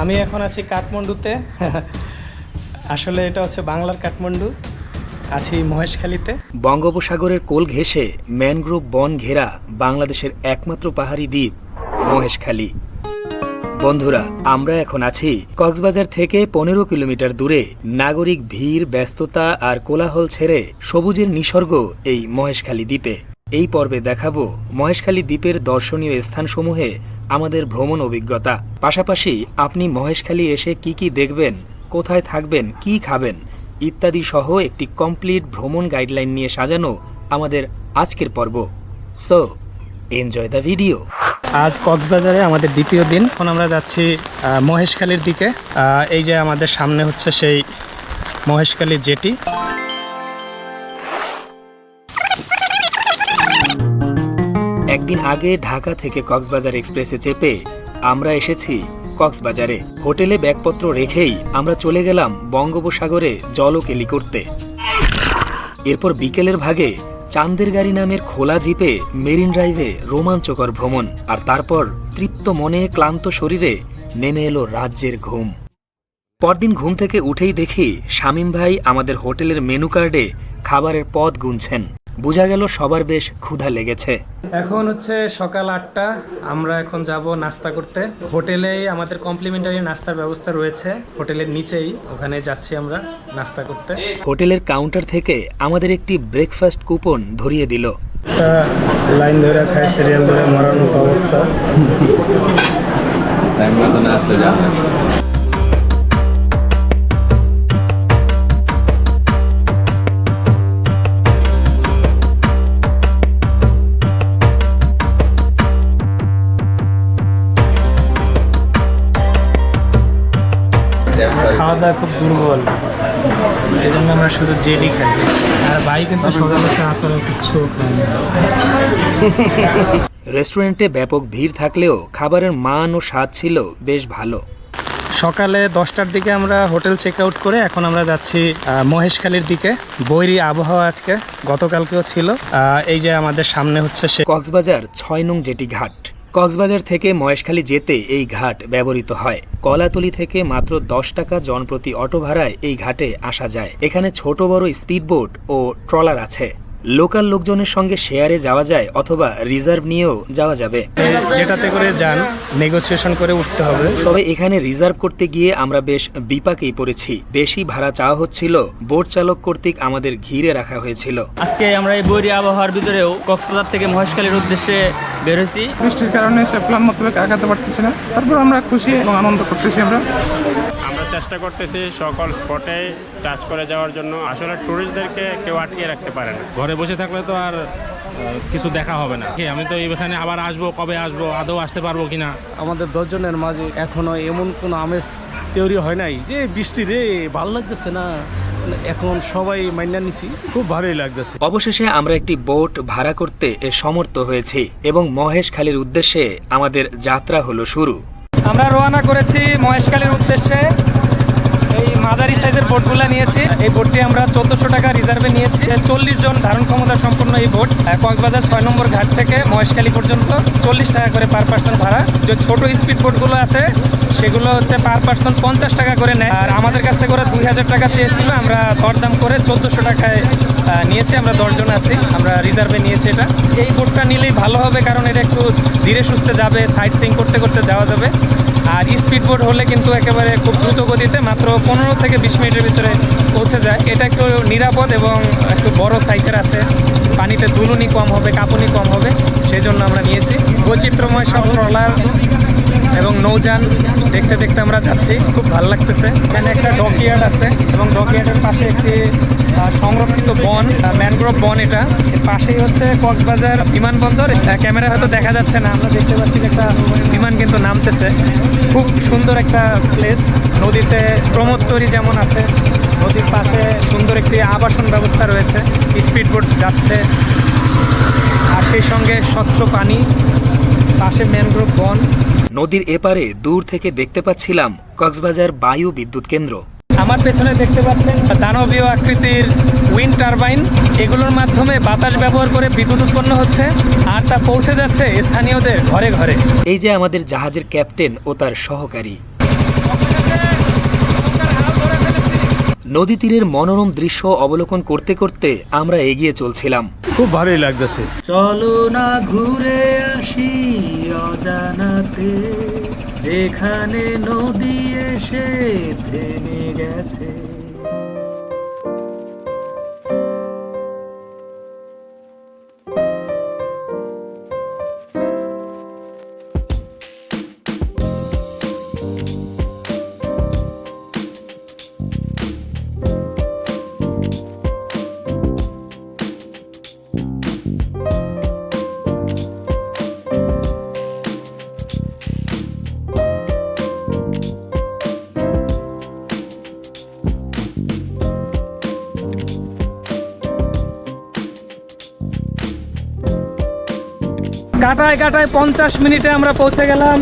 আমি এখন আছি কাঠমান্ডুতে। আসলে এটা হচ্ছে বাংলার কাঠমান্ডু। আছি মহেশখালীতে। বঙ্গোপসাগরের কোল ঘেঁষে ম্যানগ্রোভ বন ঘেরা বাংলাদেশের একমাত্র পাহাড়ি দ্বীপ, মহেশখালী। বন্ধুরা, আমরা এখন আছি কক্সবাজার থেকে পনেরো কিলোমিটার দূরে নাগরিক ভিড়, ব্যস্ততা আর কোলাহল ছেড়ে সবুজের নিসর্গ এই মহেশখালী দ্বীপে। এই পর্বে দেখাবো মহেশখালী দ্বীপের দর্শনীয় স্থানসমূহে আমাদের ভ্রমণ অভিজ্ঞতা। পাশাপাশি আপনি মহেশখালী এসে কি কি দেখবেন, কোথায় থাকবেন, কি খাবেন ইত্যাদি সহ একটি কমপ্লিট ভ্রমণ গাইডলাইন নিয়ে সাজানো আমাদের আজকের পর্ব। সো এনজয় দ্য ভিডিও আজ কক্সবাজারে আমাদের দ্বিতীয় দিন। এখন আমরা যাচ্ছি মহেশখালীর দিকে। এই যে আমাদের সামনে হচ্ছে সেই মহেশখালীর জেটি। একদিন আগে ঢাকা থেকে কক্সবাজার এক্সপ্রেসে চেপে আমরা এসেছি কক্সবাজারে। হোটেলে ব্যাগপত্র রেখেই আমরা চলে গেলাম বঙ্গোপসাগরে জলকেলি করতে। এরপর বিকেলের ভাগে চান্দের গাড়ি নামের খোলা জিপে মেরিন ড্রাইভে রোমাঞ্চকর ভ্রমণ, আর তারপর তৃপ্ত মনে ক্লান্ত শরীরে নেমে এলো রাজ্যের ঘুম। পরদিন ঘুম থেকে উঠেই দেখি শামীম ভাই আমাদের হোটেলের মেনু কার্ডে খাবারের পদ গুনছেন। বোঝা গেল সবার বেশ ক্ষুধা লেগেছে। এখন হচ্ছে সকাল আটটা আমরা এখন যাব নাস্তা করতে। হোটেলেই আমাদের কমপ্লিমেন্টারি নাস্তার ব্যবস্থা রয়েছে হোটেলের নিচেই ওখানে যাচ্ছি আমরা নাস্তা করতে। হোটেলের কাউন্টার থেকে আমাদের একটি ব্রেকফাস্ট কুপন ধরিয়ে দিল। লাইন ধরে খায় সিরিয়াল ধরে মরার মতো অবস্থা। টাইম মতো না আসলে যাবে খাওয়া দাওয়া খুব দুর্বল। এই জন্য আমরা শুধু জেলি খাই। আর ভাই কিন্তু সকালে চা ছাড়া কিচ্ছু খাই রেস্টুরেন্টে ব্যাপক ভিড় থাকলেও খাবারের মান ও স্বাদ ছিল বেশ ভালো। সকালে দশটার দিকে আমরা হোটেল চেক আউট করে এখন আমরা যাচ্ছি মহেশখালীর দিকে। বৈরি আবহাওয়া আজকে গতকালকেও ছিল। আহ, এই যে আমাদের সামনে হচ্ছে সে কক্সবাজার ছয় নং জেটি ঘাট। কক্সবাজার থেকে মহেশখালী যেতে এই ঘাট ব্যবহৃত হয়। কলাতলি থেকে মাত্র দশ টাকা জনপ্রতি অটো ভাড়ায় এই ঘাটে আসা যায়। এখানে ছোট বড় স্পিডবোট ও ট্রলার আছে। লোকাল লোকজনের সঙ্গে শেয়ারে যাওয়া যায় অথবা রিজার্ভ নিয়েও যাওয়া যাবে। যেটাতে করে যান নেগোসিয়েশন করে উঠতে হবে। তবে এখানে রিজার্ভ করতে গিয়ে আমরা বেশ বিপাকেই পড়েছি। বেশি ভাড়া চাওয়া হচ্ছিল বোট চালক কর্তৃক আমাদের ঘিরে রাখা হয়েছিল। আজকে আমরা এই বৈরী আবহাওয়ার ভিতরেও কক্সবাজার থেকে মহেশখালীর উদ্দেশ্যে বেরোছি বৃষ্টির কারণে সে প্ল্যান মোতাবেক আগাতে পারতেছি না। তারপর আমরা খুশি এবং আনন্দ করতেছি আমরা। চেষ্টা করতেছি সকল স্পটে টাচ করে যাওয়ার জন্য। আসলে ট্যুরিস্টদেরকে কেউ আটকে রাখতে পারে না। ঘরে বসে থাকলে তো আর কিছু দেখা হবে না। কি, আমি তো এখানে আবার আসব কবে আসব আদৌ আসতে পারব কিনা? আমাদের দশজনের মাঝে এখনও এমন কোনো আমেজ তৈরি হয় নাই যে বৃষ্টি রে ভালো লাগতেছে না। এখন সবাই মাইনা নিছি। খুব ভালোই লাগতেছে। অবশেষে আমরা একটি বোট ভাড়া করতে এ সমর্থ হয়েছি এবং মহেশখালীর উদ্দেশ্যে আমাদের যাত্রা হলো শুরু। আমরা রওনা করেছি মহেশখালীর উদ্দেশ্যে। এই মাঝারি সাইজের বোটগুলো নিয়েছি। এই বোটটি আমরা চোদ্দোশো টাকা রিজার্ভে নিয়েছি। চল্লিশ জন ধারণ ক্ষমতা সম্পন্ন এই বোট কক্সবাজার ছয় নম্বর ঘাট থেকে মহেশখালী পর্যন্ত চল্লিশ টাকা করে পার পার্সন ভাড়া। যে ছোট স্পিড বোটগুলো আছে, সেগুলো হচ্ছে পার পার্সন পঞ্চাশ টাকা করে নেয়। আর আমাদের কাছ থেকে ওরা দুই হাজার টাকা চেয়েছিল, আমরা দরদাম করে চোদ্দোশো টাকায় নিয়েছি। আমরা দশজন আছি, আমরা রিজার্ভে নিয়েছি এটা। এই বোটটা নিলেই ভালো হবে, কারণ এটা একটু ধীরে সুস্থে যাবে, সাইট সিং করতে করতে যাওয়া যাবে। আর স্পিডবোট হলে কিন্তু একেবারে খুব দ্রুত গতিতে মাত্র পনেরো থেকে বিশ মিনিটের ভিতরে পৌঁছে যায়। এটা একটু নিরাপদ এবং একটু বড় সাইজের আছে। পানিতে দুলুনি কম হবে, কাঁপুনি কম হবে সেই জন্য আমরা নিয়েছি। বৈচিত্র্যময় সব ট্রলার এবং নৌযান দেখতে দেখতে আমরা যাচ্ছি, খুব ভালো লাগতেছে। এখানে একটা ডকইয়ার্ড আছে এবং ডকইয়ার্ডের পাশে একটি সংরক্ষিত বন ম্যানগ্রোভ বন এটা। পাশেই হচ্ছে কক্সবাজার বিমানবন্দর। ক্যামেরা হয়তো দেখা যাচ্ছে না, আমরা দেখতে পাচ্ছি একটা বিমান কিন্তু নামতেছে। খুব সুন্দর একটা প্লেস নদীতে প্রমোদ প্রমোত্তরি যেমন আছে নদীর পাশে সুন্দর একটি আবাসন ব্যবস্থা রয়েছে স্পিডবোট যাচ্ছে। আর সেই সঙ্গে স্বচ্ছ পানি পাশে ম্যানগ্রোভ বন। নদীর এপারে দূর থেকে দেখতে পাচ্ছিলাম কক্সবাজার বায়ু বিদ্যুৎ কেন্দ্র। আমার পেছনে দেখতে পাচ্ছেন দানবীয় আকৃতির উইন্ড টারবাইন এগুলোর মাধ্যমে বাতাস ব্যবহার করে বিদ্যুৎ উৎপন্ন হচ্ছে আর তা পৌঁছে যাচ্ছে স্থানীয়দের ঘরে ঘরে। এই যে আমাদের জাহাজের ক্যাপ্টেন ও তার সহকারী নদী তীরের মনোরম দৃশ্য অবলোকন করতে করতে আমরা এগিয়ে চলছিলাম। খুব ভালোই লাগতেছে। চলো না ঘুরে আসি অজানাতে যেখানে নদী এসে থেমে গেছে। কাটায় কাটায় পঞ্চাশ মিনিটে আমরা পৌঁছে গেলাম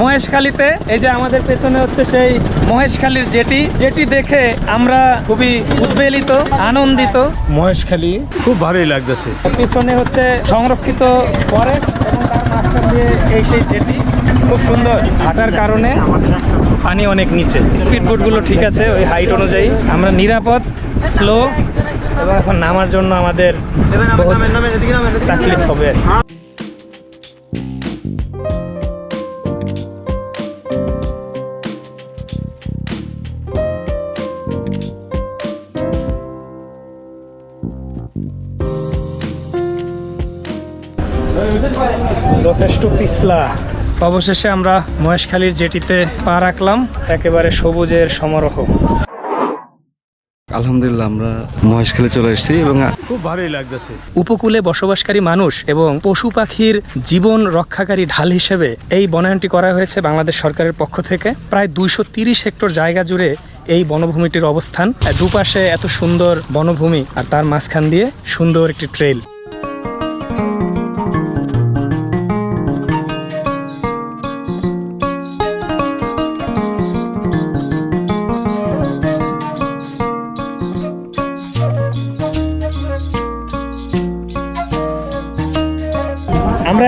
মহেশখালীতে। এই যে আমাদের পেছনে হচ্ছে সেই মহেশখালীর জেটি। যেটি দেখে আমরা খুবই উদ্বেলিত আনন্দিত। মহেশখালী খুব ভালোই লাগতেছে। পিছনে হচ্ছে সংরক্ষিত ফরেস্ট এবং তার মাঝখান দিয়ে এই সেই জেটি। খুব সুন্দর হাঁটার কারণে পানি অনেক নিচে। স্পিড বোটগুলো ঠিক আছে ওই হাইট অনুযায়ী। আমরা নিরাপদ স্লো এবং এখন নামার জন্য আমাদের তাকলিফ হবে। যথেষ্ট পিছলা। অবশেষে আমরা মহেশখালীর জেটিতে পা রাখলাম একেবারে সবুজের সমারোহ। আলহামদুলিল্লাহ আমরা মহেশখালী চলে এসেছি এবং খুব ভালোই লাগতেছে। উপকূলে বসবাসকারী মানুষ এবং পশু পাখির জীবন রক্ষাকারী ঢাল হিসেবে এই বনায়নটি করা হয়েছে বাংলাদেশ সরকারের পক্ষ থেকে। প্রায় দুইশো তিরিশ হেক্টর জায়গা জুড়ে এই বনভূমিটির অবস্থান। দুপাশে এত সুন্দর বনভূমি আর তার মাঝখান দিয়ে সুন্দর একটি ট্রেল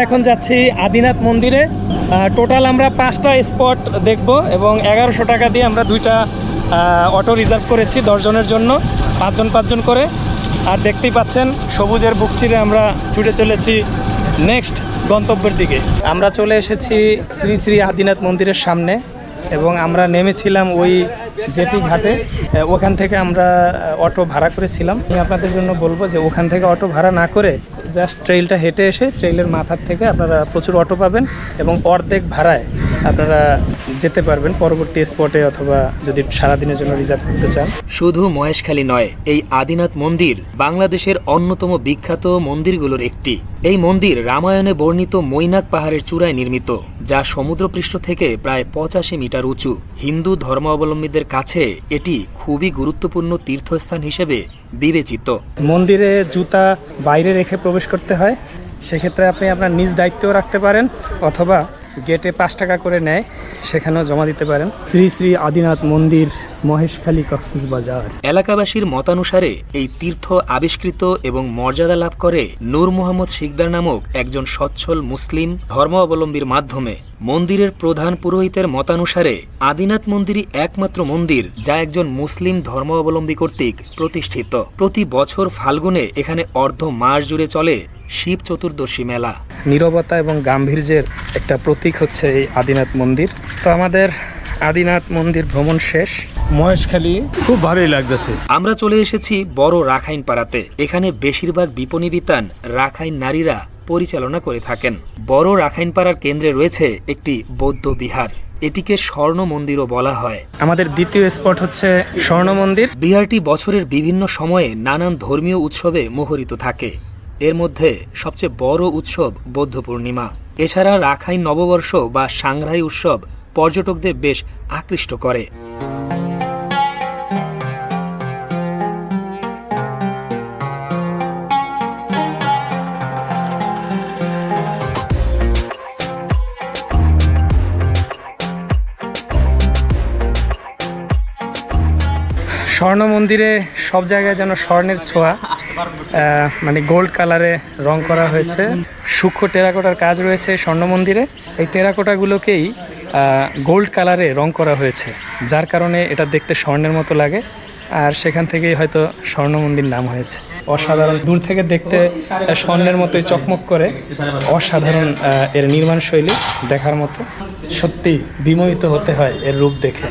এখন যাচ্ছি আদিনাথ মন্দিরে। টোটাল আমরা পাঁচটা স্পট দেখব এবং এগারোশো টাকা দিয়ে আমরা দুইটা অটো রিজার্ভ করেছি দশজনের জন্য, পাঁচজন পাঁচজন করে। আর দেখতেই পাচ্ছেন, সবুজের বুক চিরে আমরা ছুটে চলেছি নেক্সট গন্তব্যের দিকে। আমরা চলে এসেছি শ্রী শ্রী আদিনাথ মন্দিরের সামনে এবং আমরা নেমেছিলাম ওই জেটি ঘাটে। ওখান থেকে আমরা অটো ভাড়া করেছিলাম। আমি আপনাদের জন্য বলব যে ওখান থেকে অটো ভাড়া না করে জাস্ট ট্রেইলটা হেঁটে এসে ট্রেইলের মাথার থেকে আপনারা প্রচুর অটো পাবেন এবং অর্ধেক ভাড়ায় আপনারা যেতে পারবেন পরবর্তী স্পটে অথবা যদি সারাদিনের জন্য রিজার্ভ করতে চান। শুধু মহেশখালী নয় এই আদিনাথ মন্দির বাংলাদেশের অন্যতম বিখ্যাত মন্দিরগুলোর একটি। এই মন্দির রামায়ণে বর্ণিত মৈনাক পাহাড়ের চূড়ায় নির্মিত যা সমুদ্রপৃষ্ঠ থেকে প্রায় পঁচাশি মিটার উঁচু। হিন্দু ধর্মাবলম্বীদের কাছে এটি খুবই গুরুত্বপূর্ণ তীর্থস্থান হিসেবে বিবেচিত। মন্দিরে জুতা বাইরে রেখে প্রবেশ করতে হয়। সেক্ষেত্রে আপনি আপনার নিজ দায়িত্বও রাখতে পারেন অথবা গেটে পাঁচ টাকা করে নেয়, সেখানেও জমা দিতে পারেন। শ্রী শ্রী আদিনাথ মন্দির, মহেশখালী কক্সিস বাজার। এলাকাবাসীর মতানুসারে এই তীর্থ আবিষ্কৃত এবং মর্যাদা লাভ করে নূর মোহাম্মদ শিকদার নামক একজন সচ্ছল মুসলিম ধর্মাবলম্বীর মাধ্যমে মন্দিরের প্রধান পুরোহিতের মতানুসারে আদিনাথ মন্দিরই একমাত্র মন্দির যা একজন মুসলিম ধর্মাবলম্বী কর্তৃক প্রতিষ্ঠিত। প্রতি বছর ফাল্গুনে এখানে অর্ধ মাস জুড়ে চলে শিব চতুর্দশী মেলা। নীরবতা এবং গাম্ভীর্যের একটা প্রতীক হচ্ছে এই আদিনাথ মন্দির। তো আমাদের আদিনাথ মন্দির ভ্রমণ শেষ। মহেশখালী খুব ভালোই লাগতেছে। আমরা চলে এসেছি বড় রাখাইন পাড়াতে এখানে বেশিরভাগ বিপণী বিতান রাখাইন নারীরা পরিচালনা করে থাকেন। বড় রাখাইন পাড়ার কেন্দ্রে রয়েছে একটি বৌদ্ধ বিহার। এটিকে স্বর্ণ মন্দিরও বলা হয়। আমাদের দ্বিতীয় স্পট হচ্ছে স্বর্ণ মন্দির। বিহারটি বছরের বিভিন্ন সময়ে নানান ধর্মীয় উৎসবে মুখরিত থাকে। এর মধ্যে সবচেয়ে বড় উৎসব বৌদ্ধ পূর্ণিমা। এছাড়া রাখাইন নববর্ষ বা সাংরাই উৎসব পর্যটকদের বেশ আকৃষ্ট করে। স্বর্ণ মন্দিরে সব জায়গায় যেন স্বর্ণের ছোঁয়া। মানে গোল্ড কালারে রং করা হয়েছে। সূক্ষ্ম টেরাকোটার কাজ রয়েছে স্বর্ণ মন্দিরে। এই টেরাকোটাগুলোকেই গোল্ড কালারে রং করা হয়েছে, যার কারণে এটা দেখতে স্বর্ণের মতো লাগে। আর সেখান থেকেই হয়তো স্বর্ণ মন্দির নাম হয়েছে। অসাধারণ, দূর থেকে দেখতে স্বর্ণের মতোই চকমক করে। অসাধারণ এর নির্মাণ শৈলী দেখার মতো। সত্যি বিমোহিত হতে হয় এর রূপ দেখে।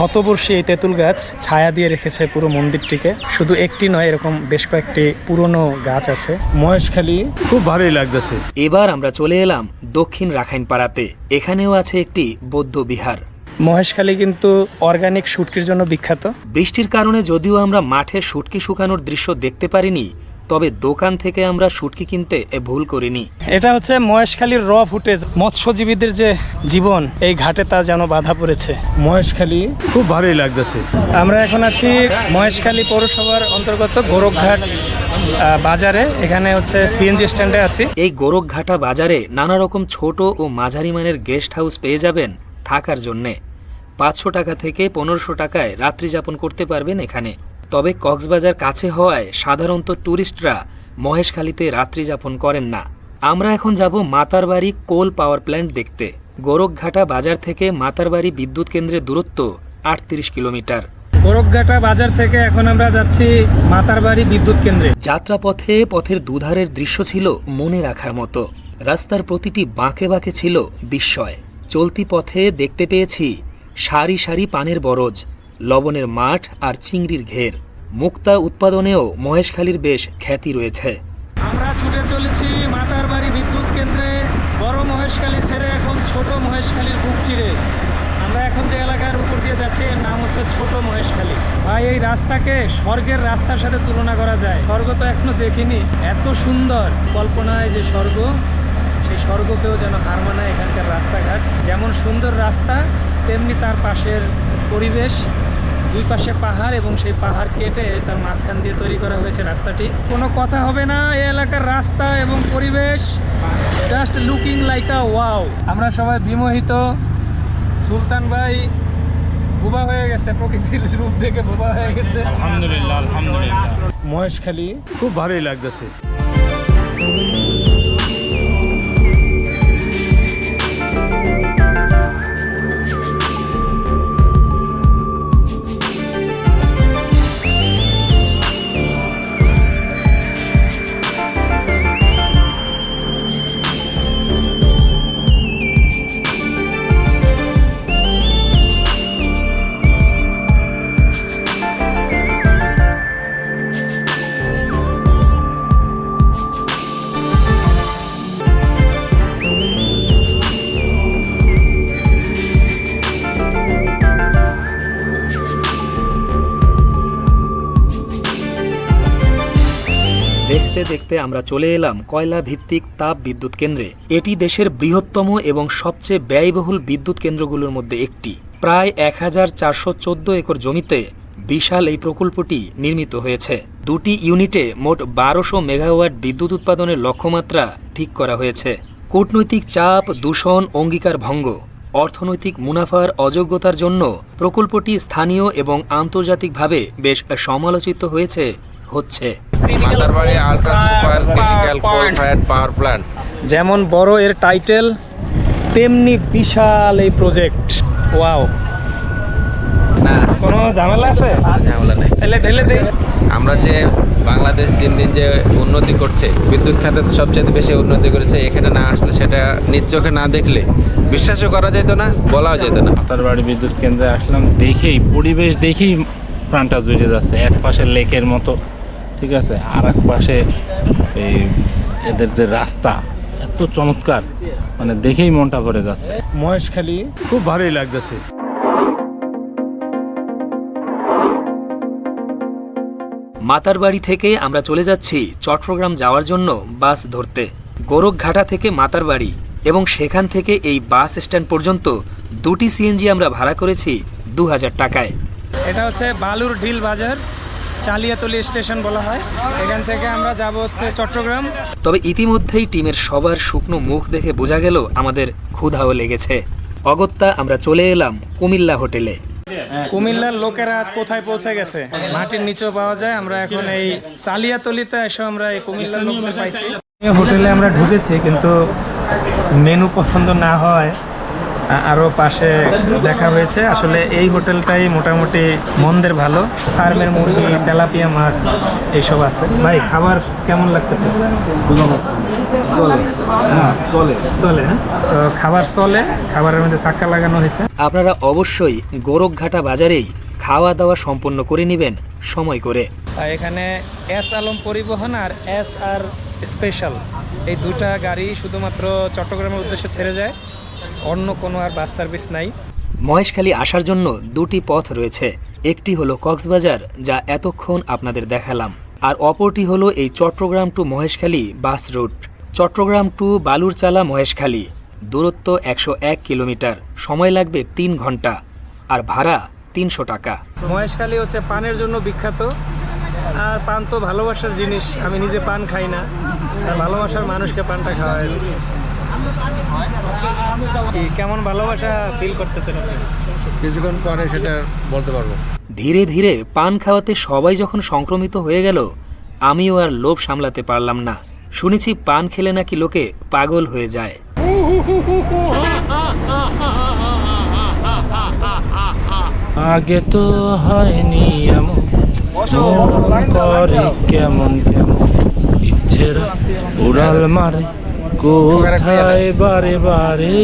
শতবর্ষী এই তেঁতুল গাছ ছায়া দিয়ে রেখেছে পুরো মন্দিরটিকে। শুধু একটি নয় এরকম বেশ কয়েকটি পুরনো গাছ আছে। মহেশখালী খুব ভালোই লাগতেছে। এবার আমরা চলে এলাম দক্ষিণ রাখাইনপাড়াতে। এখানেও আছে একটি বৌদ্ধ বিহার। মহেশখালী কিন্তু অর্গানিক শুটকির জন্য বিখ্যাত। বৃষ্টির কারণে যদিও আমরা মাঠে শুটকি শুকানোর দৃশ্য দেখতে পারিনি তবে দোকান থেকে আমরা শুটকি কিনতে এ ভুল করিনি। এটা হচ্ছে মহেশখালীর র ফুটেজ মৎস্যজীবীদের যে জীবন এই ঘাটে তা যেন বাধা পড়েছে। মহেশখালী খুব ভালোই লাগতেছে। আমরা এখন আছি মহেশখালী পৌরসভার অন্তর্গত গোরখঘাট আহ, বাজারে। এখানে হচ্ছে সিএনজি স্ট্যান্ডে আছি। এই গোরখঘাটা বাজারে নানা রকম ছোট ও মাঝারি মানের গেস্ট হাউস পেয়ে যাবেন থাকার জন্যে। পাঁচশো টাকা থেকে পনেরোশো টাকায় রাত্রি যাপন করতে পারবেন এখানে। তবে কক্সবাজার কাছে হওয়ায় সাধারণত ট্যুরিস্টরা মহেশখালীতে রাত্রি যাপন করেন না। আমরা এখন যাব মাতারবাড়ি কোল পাওয়ার প্ল্যান্ট দেখতে। গোরখঘাটা বাজার থেকে মাতারবাড়ি বিদ্যুৎ কেন্দ্রের দূরত্ব আটত্রিশ কিলোমিটার। গোরখঘাটা বাজার থেকে এখন আমরা যাচ্ছি মাতারবাড়ি বিদ্যুৎ কেন্দ্রে। যাত্রাপথে পথের দুধারের দৃশ্য ছিল মনে রাখার মতো। রাস্তার প্রতিটি বাঁকে বাঁকে ছিল বিস্ময়। চলতি পথে দেখতে পেয়েছি সারি সারি পানের বরজ। লবণের মাঠ আর চিংড়ির ঘের। মুক্তা উৎপাদনেও মহেশখালীর বেশ খ্যাতি রয়েছে। আমরা ছুটে চলেছি মাতার বাড়ি বিদ্যুৎ কেন্দ্রে। বড় মহেশখালী ছেড়ে এখন ছোট মহেশখালীর বুক চিরে। আমরা এখন যে এলাকার উপর দিয়ে যাচ্ছি, এর নাম হচ্ছে ছোট মহেশখালী। ভাই, এই রাস্তাকে স্বর্গের রাস্তার সাথে তুলনা করা যায়। স্বর্গ তো এখনও দেখিনি। এত সুন্দর। কল্পনায় যে স্বর্গ, সেই স্বর্গকেও যেন হার মানায় এখানকার রাস্তাঘাট। যেমন সুন্দর রাস্তা, তেমনি তার পাশের পরিবেশ। দুই পাশে পাহাড় এবং সেই পাহাড় কেটে তার মাঝখান দিয়ে তৈরি করা হয়েছে রাস্তাটি। কোনো কথা হবে না এই এলাকার রাস্তা এবং পরিবেশ just looking like a wow আমরা সবাই বিমোহিত। সুলতান ভাই বোবা হয়ে গেছে প্রকৃতির রূপ দেখে বোবা হয়ে গেছে। আলহামদুলিল্লাহ আলহামদুলিল্লাহ। মহেশখালী খুব ভালোই লাগতেছে। দেখতে আমরা চলে এলাম কয়লা ভিত্তিক তাপ বিদ্যুৎ কেন্দ্রে। এটি দেশের বৃহত্তম এবং সবচেয়ে ব্যয়বহুল বিদ্যুৎ কেন্দ্রগুলোর মধ্যে একটি। প্রায় এক হাজার চারশো চোদ্দ একর জমিতে বিশাল এই প্রকল্পটি নির্মিত হয়েছে। দুটি ইউনিটে মোট বারোশো মেগাওয়াট বিদ্যুৎ উৎপাদনের লক্ষ্যমাত্রা ঠিক করা হয়েছে। কূটনৈতিক চাপ, দূষণ, অঙ্গীকার ভঙ্গ, অর্থনৈতিক মুনাফার অযোগ্যতার জন্য প্রকল্পটি স্থানীয় এবং আন্তর্জাতিকভাবে বেশ সমালোচিত হয়েছে হচ্ছে। যেমন বড় এর টাইটেল তেমনি বিশাল এই প্রজেক্ট ওয়াও না। কোনো ঝামেলা আছে? ঝামেলা নেই। তাহলে ঢেলে দেই। আমরা যে বাংলাদেশ দিন দিন যে উন্নতি করছে বিদ্যুৎ খাতে সবচেয়ে বেশি উন্নতি করেছে এখানে না আসলে সেটা নিজ চোখে না দেখলে বিশ্বাসও করা যেত না বলাও যেত না। মাতারবাড়ি বিদ্যুৎ কেন্দ্রে আসলাম দেখেই পরিবেশ দেখেই প্রাণটা জুড়ে যাচ্ছে এক পাশে লেকের মতো। ঠিক আছে? আর এক পাশে এই এদের যে রাস্তা এত চমৎকার মানে দেখেই মনটা ভরে যাচ্ছে। মহেশখালী খুব ভালোই লাগতেছে। মাতার বাড়ি থেকে আমরা চলে যাচ্ছি চট্টগ্রাম যাওয়ার জন্য বাস ধরতে। গোরখঘাটা থেকে মাতার বাড়ি এবং সেখান থেকে এই বাস স্ট্যান্ড পর্যন্ত দুটি সিএনজি আমরা ভাড়া করেছি দু হাজার টাকায়। এটা হচ্ছে বালুর ঢিল বাজার। চালিয়াতলি স্টেশন বলা হয়। এখান থেকে আমরা যাব হচ্ছে চট্টগ্রাম। তবে ইতিমধ্যেই টিমের সবার শুকনো মুখ দেখে বোঝা গেল আমাদের ক্ষুধাও লেগেছে। অগত্যা আমরা চলে এলাম কুমিল্লা হোটেলে। কুমিল্লার লোকেরা আজ কোথায় পৌঁছে গেছে? মাটির নিচেও পাওয়া যায়। আমরা এখন এই চালিয়াতলিতে এসে আমরা এই কুমিল্লার লোকদের পাইছি। হোটেলে আমরা ঢুকেছি কিন্তু মেনু পছন্দ না হয় আ- আরও পাশে দেখা হয়েছে। আসলে এই হোটেলটাই মোটামুটি মন্দের ভালো। ফার্মের মুরগি তেলাপিয়া মাছ এইসব আছে। ভাই খাবার কেমন লাগতেছে? চলে। চলে হ্যাঁ? তো খাবার চলে খাবারের মধ্যে চাক্কা লাগানো হয়েছে। আপনারা অবশ্যই গোরখঘাটা বাজারেই খাওয়া দাওয়া সম্পন্ন করে নেবেন। সময় করে। এখানে এস আলম পরিবহন আর এস আর স্পেশাল। এই দুটা গাড়ি শুধুমাত্র চট্টগ্রামের উদ্দেশ্যে ছেড়ে যায়। অন্য কোনো আর বাস সার্ভিস নাই। মহেশখালী আসার জন্য দুটি পথ রয়েছে। একটি হলো কক্সবাজার যা এতক্ষণ আপনাদের দেখালাম আর অপরটি হলো এই Chattogram to Maheshkhali bus route. Chattogram to Balurchala Maheshkhali দূরত্ব একশো এক কিলোমিটার সময় লাগবে তিন ঘণ্টা আর ভাড়া তিনশো টাকা। মহেশখালী হচ্ছে পানের জন্য বিখ্যাত আর পান তো ভালোবাসার জিনিস আমি নিজে পান খাই না আর ভালোবাসার মানুষকে পানটা খাওয়াই। কেমন ভালোবাসা ফিল করতেছেন কিছুক্ষণ পরে সেটা বলতে পারব। ধীরে ধীরে পান খাওয়াতে সবাই যখন সংক্রমিত হয়ে গেল আমিও আর লোভ সামলাতে পারলাম না। শুনেছি পান খেলে নাকি লোকে পাগল হয়ে যায়। আগে তো হয়নি এমন মন করে কেমন কেমন। ইচ্ছেরা উড়াল মারে কোথায় বারে বারে?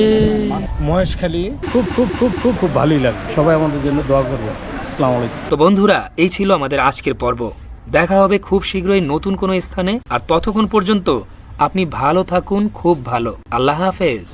মহেশখালী খুব খুব খুব খুব খুব ভালোই লাগে। সবাই আমাদের জন্য দোয়া করবে। আসসালামু আলাইকুম। তো বন্ধুরা এই ছিল আমাদের আজকের পর্ব। দেখা হবে খুব শীঘ্রই নতুন কোনো স্থানে। আর ততক্ষণ পর্যন্ত আপনি ভালো থাকুন খুব ভালো। আল্লাহ হাফেজ।